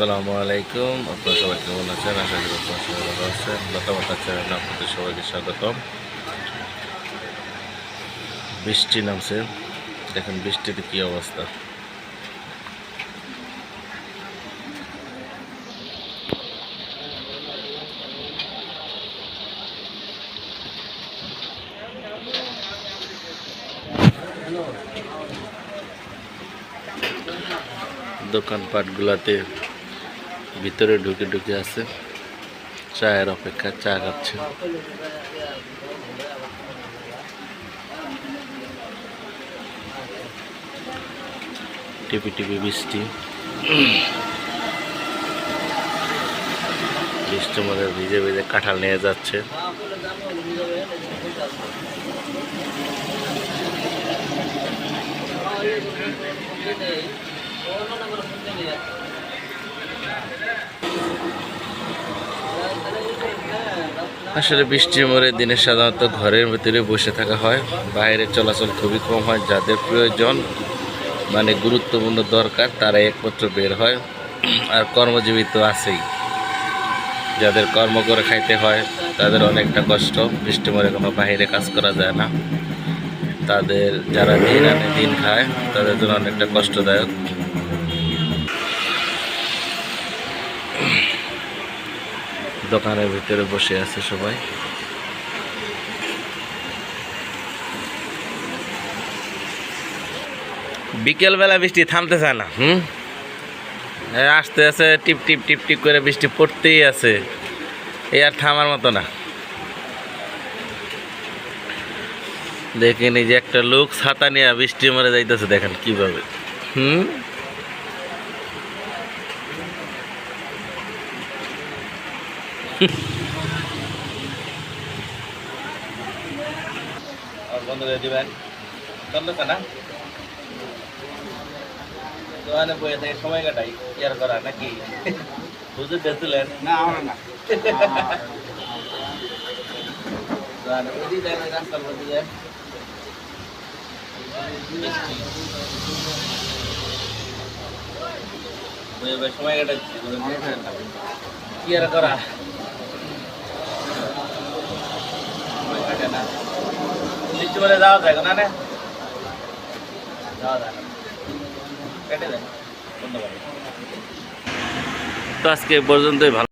আসসালামু আলাইকুম। আপনারা সবাই কেমন আছেন? আশা করি আপনারা সবাই ভালো আছেন। লতামাতা চ্যানেলে আপনাদের সবাইকে স্বাগতম। বৃষ্টি নামছে। দেখেন বৃষ্টিতে কি অবস্থা। দোকানপাটগুলোতে ভিতরে ঢুকে ঢুকে আছে। চায়ের অপেক্ষা, চা খাচ্ছে। টিপি টিপি বৃষ্টি। বৃষ্টির মধ্যে ভিজে ভিজে কাঁঠাল নিয়ে যাচ্ছে। আসলে বৃষ্টির মরে দিনে সাধারণত ঘরের ভিতরে বসে থাকা হয়। বাইরে চলাচল খুবই কম হয়, যাদের প্রয়োজন মানে গুরুত্বপূর্ণ দরকার তারা একমাত্র বের হয়। আর কর্মজীবী তো আছেই। যাদের কর্ম করে খাইতে হয়, তাদের অনেকটা কষ্ট। বৃষ্টি মরে কোনো বাইরে কাজ করা যায় না। তাদের যারা দিন আনে দিন খায়, তাদের জন্য অনেকটা কষ্টদায়ক। দোকানের ভিতরে বসে আছে সবাই। বিকেলবেলা বৃষ্টি থামতেছে না, হুম? আসতে আছে, টিপ টিপ টিপ টিপ করে বৃষ্টি পড়তেই আছে। এই আর থামার মতো না। দেখেন এই যে একটা লোক ছাতা নিয়ে বৃষ্টি মরে যাইতেছে, দেখেন কীভাবে। হুম? বন্ধ করে দিবেন চলতেছে না দোকানে বয়ে থেকে সময় কাটাই ইয়ার করা নাকি বুঝে বেতুলেন না আমরা না দোকানে দিকে যায় রাস্তার বয়ে সময় কাটাচ্ছি কি আর করা সময় কাটে না বৃষ্টি বলে যাওয়া যায় না। তো আজকে পর্যন্তই ভালো